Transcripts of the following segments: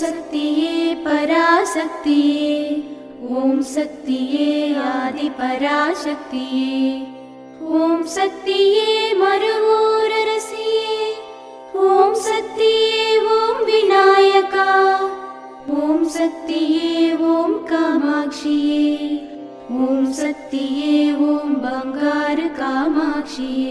शक्तिये पराशक्तिये। ॐ शक्तिये आदिपराशक्तिये। ॐ शक्तिये मरुवोररसिये ॐ शक्तिये ॐ विनायका। ॐ शक्तिये ॐ कामाक्षिये। ॐ शक्तिये ॐ बङ्गारकामाक्षिये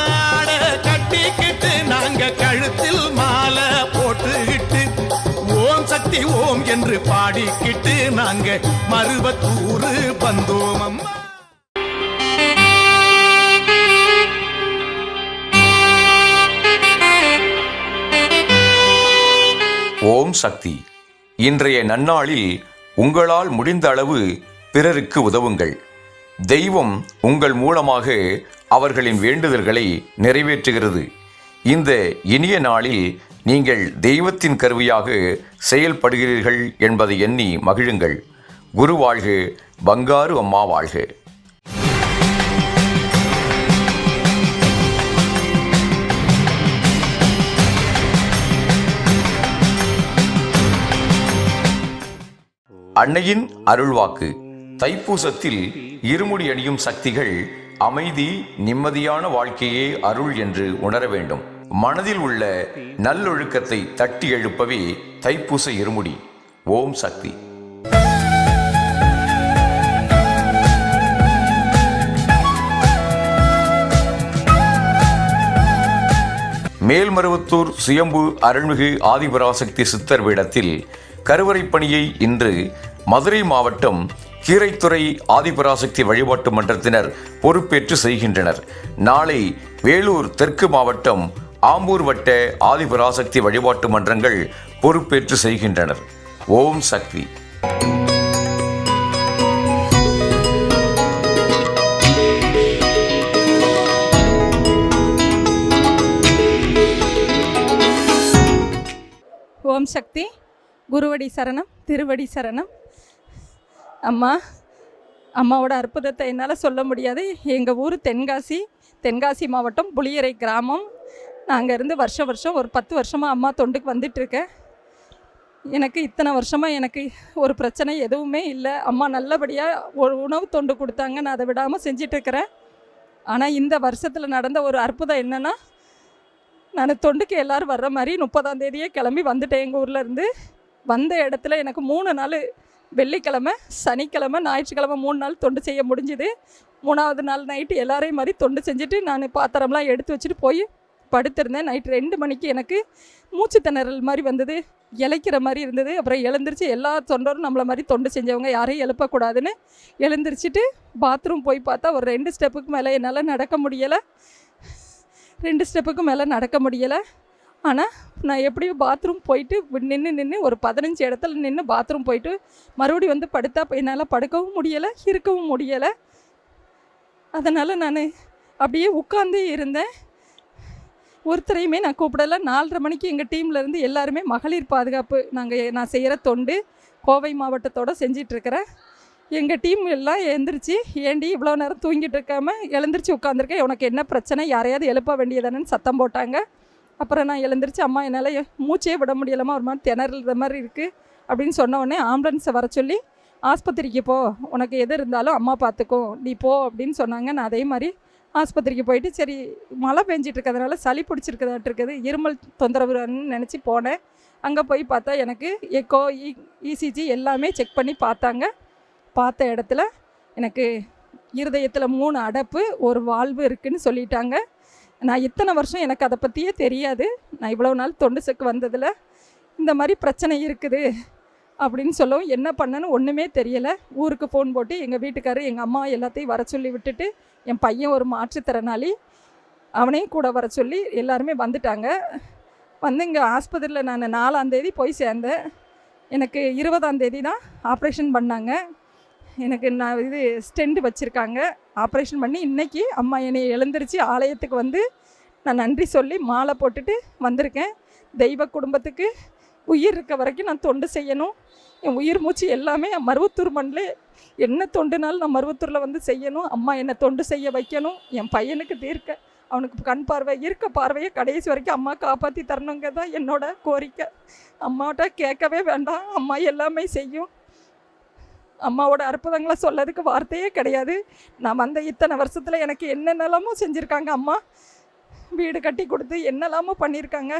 பாடிக்கிட்டு நாங்க மருவத்தூரு வந்தோம் அம்மா. ஓம் சக்தி. இன்றைய நன்னாளில் உங்களால் முடிந்த அளவு பிறருக்கு உதவுங்கள். தெய்வம் உங்கள் மூலமாக அவர்களின் வேண்டுதல்களை நிறைவேற்றுகிறது. இந்த இனிய நாளில் நீங்கள் தெய்வத்தின் கருவியாக செயல்படுகிறீர்கள் என்பதை எண்ணி மகிழுங்கள். குரு வாழ்க பங்காரு அம்மா வாழ்க. அன்னையின் அருள்வாக்கு. தைப்பூசத்தில் இருமுடி அணியும் சக்திகள் அமைதி நிம்மதியான வாழ்க்கையே அருள் என்று உணர வேண்டும். மனதில் உள்ள நல்லொழுக்கத்தை தட்டி எழுப்பவே தைப்பூச இருமுடி ஓம் சக்தி. மேல்மருவத்தூர் சுயம்பு அருள்மிகு ஆதிபராசக்தி சித்தர் பீடத்தில் கருவறை பணியை இன்று மதுரை மாவட்டம் கீரைத்துறை ஆதிபராசக்தி வழிபாட்டு மன்றத்தினர் பொறுப்பேற்று செய்கின்றனர். நாளை வேலூர் தெற்கு மாவட்டம் ஆம்பூர் வட்ட ஆதிபராசக்தி வழிபாட்டு மன்றங்கள் பொறுப்பேற்று செய்கின்றனர். ஓம் சக்தி. ஓம் சக்தி. குருவடி சரணம் திருவடி சரணம். அம்மா அம்மாவோட அற்புதத்தை என்னால் சொல்ல முடியாது. எங்கள் ஊர் தென்காசி தென்காசி மாவட்டம் புளியரை கிராமம். நாங்கள் இருந்து வருஷம் வருஷம் ஒரு பத்து வருஷமாக அம்மா தொண்டுக்கு வந்துட்டுருக்கேன். எனக்கு இத்தனை வருஷமாக எனக்கு ஒரு பிரச்சனை எதுவுமே இல்லை. அம்மா நல்லபடியாக ஒரு உணவு தொண்டு கொடுத்தாங்க. நான் அதை விடாமல் செஞ்சிட்ருக்கிறேன் ஆனால் இந்த வருஷத்தில் நடந்த ஒரு அற்புதம் என்னென்னா நான் தொண்டுக்கு எல்லோரும் வர்ற மாதிரி முப்பதாம் தேதியே கிளம்பி வந்துட்டேன் எங்கள் ஊரில் இருந்து. வந்த இடத்துல எனக்கு மூணு நாள் வெள்ளிக்கிழமை சனிக்கிழமை ஞாயிற்றுக்கிழமை மூணு நாள் தொண்டு செய்ய முடிஞ்சுது. மூணாவது நாள் நைட்டு எல்லாரையும் மாதிரி தொண்டு செஞ்சுட்டு நான் பாத்திரம்லாம் எடுத்து வச்சுட்டு போய் படுத்திருந்தேன். நைட்டு ரெண்டு மணிக்கு எனக்கு மூச்சு திணறல் மாதிரி வந்தது. இளைக்கிற மாதிரி இருந்தது. அப்புறம் எழுந்திரிச்சு எல்லா தொண்டரும் நம்மளை மாதிரி தொண்டு செஞ்சவங்க யாரையும் எழுப்பக்கூடாதுன்னு எழுந்திரிச்சிட்டு பாத்ரூம் போய் பார்த்தா ஒரு ரெண்டு ஸ்டெப்புக்கு மேலே என்னால் நடக்க முடியலை. ரெண்டு ஸ்டெப்புக்கு மேலே நடக்க முடியலை. ஆனால் நான் எப்படியும் பாத்ரூம் போயிட்டு நின்று நின்று ஒரு பதினஞ்சு இடத்துல நின்று பாத்ரூம் போயிட்டு மறுபடியும் வந்து படுத்தா என்னால் படுக்கவும் முடியலை இருக்கவும் முடியலை. அதனால் நான் அப்படியே உட்காந்து இருந்தேன். ஒருத்தரையுமே நான் கூப்பிடல. நாலரை மணிக்கு எங்கள் டீம்லேருந்து எல்லாருமே மகளிர் பாதுகாப்பு நாங்கள் நான் செய்கிற தொண்டு கோவை மாவட்டத்தோட செஞ்சிட்ருக்கிறேன். எங்கள் டீம் எல்லாம் எழுந்திரிச்சு. ஏண்டி இவ்வளோ நேரம் தூங்கிட்டு இருக்காம எழுந்திரிச்சு உட்காந்துருக்கேன் உனக்கு என்ன பிரச்சனை? யாரையாவது எழுப்ப வேண்டியதானேன்னு சத்தம் போட்டாங்க. அப்புறம் நான் எழுந்திரிச்சு அம்மா என்னால் மூச்சே விட முடியலமா ஒரு மாதிரி திணறுற மாதிரி இருக்குது அப்படின்னு சொன்ன உடனே ஆம்புலன்ஸை வர சொல்லி ஆஸ்பத்திரிக்கு போ. உனக்கு எது இருந்தாலும் அம்மா பார்த்துக்கும் நீ போ. அப்படின்னு சொன்னாங்க. நான் அதே மாதிரி ஆஸ்பத்திரிக்கு போயிட்டு சரி மழை பெஞ்சிட்டு இருக்கிறதுனால சளி பிடிச்சிருக்கதாட்டு இருக்குது இருமல் தொந்தரவுன்னு நினச்சி போனேன். அங்கே போய் பார்த்தா எனக்கு எக்கோ இசிஜி e, எல்லாமே செக் பண்ணி பார்த்தாங்க. பார்த்த இடத்துல எனக்கு இருதயத்தில் மூணு அடப்பு ஒரு வாழ்வு இருக்குதுன்னு சொல்லிட்டாங்க. நான் இத்தனை வருஷம் எனக்கு அதை பற்றியே தெரியாது. நான் இவ்வளோ நாள் தொண்டு செக்கு வந்ததில். இந்த மாதிரி பிரச்சனை இருக்குது. அப்படின்னு சொல்லவும் என்ன பண்ணேன்னு ஒன்றுமே தெரியலை. ஊருக்கு ஃபோன் போட்டு எங்கள் வீட்டுக்காரர் எங்கள் அம்மா எல்லாத்தையும் வர சொல்லி விட்டுட்டு என் பையன் ஒரு மாற்றுத்திறனாளி. அவனையும் கூட வர சொல்லி எல்லாருமே வந்துட்டாங்க. வந்து இங்கே ஆஸ்பத்திரியில் நான் நாலாந்தேதி போய் சேர்ந்தேன். எனக்கு இருபதாந்தேதி தான் ஆப்ரேஷன் பண்ணாங்க. எனக்கு நான் இது ஸ்டெண்டு வச்சுருக்காங்க. ஆப்ரேஷன் பண்ணி இன்னைக்கு அம்மா என்னை எழுந்திரிச்சு ஆலயத்துக்கு வந்து நான் நன்றி சொல்லி மாலை போட்டுட்டு வந்திருக்கேன். தெய்வ குடும்பத்துக்கு உயிர் இருக்க வரைக்கும் நான் தொண்டு செய்யணும். என் உயிர் மூச்சு எல்லாமே மருவத்தூர் மண்ணில் என்ன தொண்டுனாலும் நான் மருவத்தூரில் வந்து செய்யணும். அம்மா என்னை தொண்டு செய்ய வைக்கணும். என் பையனுக்கு தீர்க்க அவனுக்கு கண் பார்வை இருக்க பார்வையை கடைசி வரைக்கும் அம்மா காப்பாற்றி தரணுங்க தான் என்னோட கோரிக்கை. அம்மாட்ட கேட்கவே வேண்டாம். அம்மா எல்லாமே செய்யும். அம்மாவோட அற்புதங்களை சொல்லதுக்கு வார்த்தையே கிடையாது. நான் வந்த இத்தனை வருஷத்தில் எனக்கு என்னென்னலாமோ செஞ்சுருக்காங்க அம்மா. வீடு கட்டி கொடுத்து என்னெல்லாமோ பண்ணியிருக்காங்க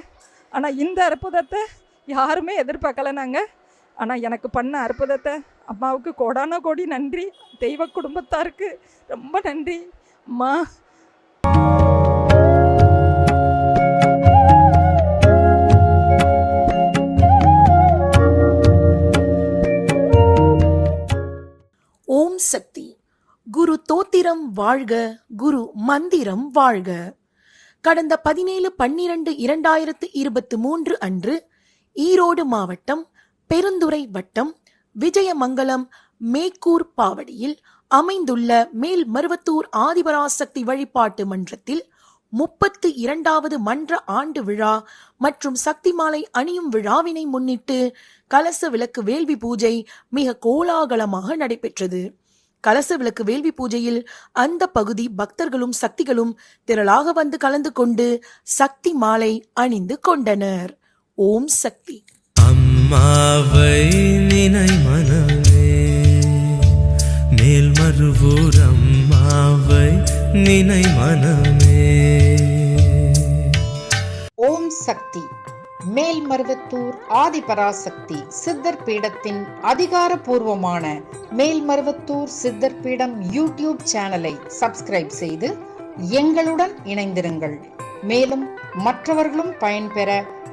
ஆனால் இந்த அற்புதத்தை யாருமே எதிர்பார்க்கல நாங்கள் ஆனால் எனக்கு பண்ண அற்புதத்தை அம்மாவுக்கு கோடான கோடி நன்றி. தெய்வ குடும்பத்தாருக்கு ரொம்ப நன்றி. அம்மா. ஓம் சக்தி. குரு தோத்திரம் வாழ்க குரு மந்திரம் வாழ்க. கடந்த பதினேழு பன்னிரண்டு இரண்டாயிரத்து இருபத்தி மூன்று அன்று ஈரோடு மாவட்டம் பெருந்துறை வட்டம் விஜயமங்கலம் மேக்கூர் பாவடியில் அமைந்துள்ள மேல் மருவத்தூர் ஆதிபராசக்தி வழிபாட்டு மன்றத்தில் முப்பத்து இரண்டாவது மன்ற ஆண்டு விழா மற்றும் சக்தி மாலை அணியும் விழாவினை முன்னிட்டு கலச விளக்கு வேள்வி பூஜை மிக கோலாகலமாக நடைபெற்றது. கலச விளக்கு வேள்வி பூஜையில் அந்த பகுதி பக்தர்களும் சக்திகளும் திரளாக வந்து கலந்து கொண்டு சக்தி மாலை அணிந்து கொண்டனர். ஓம் சக்தி. அம்மாவை நினை மனமே மேல்மருவூர் அம்மாவை நினை மனமே. ஓம் சக்தி. மேல்மருவத்தூர் ஆதிபராசக்தி சித்தர் பீடத்தின் அதிகாரப்பூர்வமான மேல்மருவத்தூர் சித்தர் பீடம் யூடியூப் சேனலை சப்ஸ்கிரைப் செய்து எங்களுடன் இணைந்திருங்கள். மேலும் மற்றவர்களும் பயன்பெற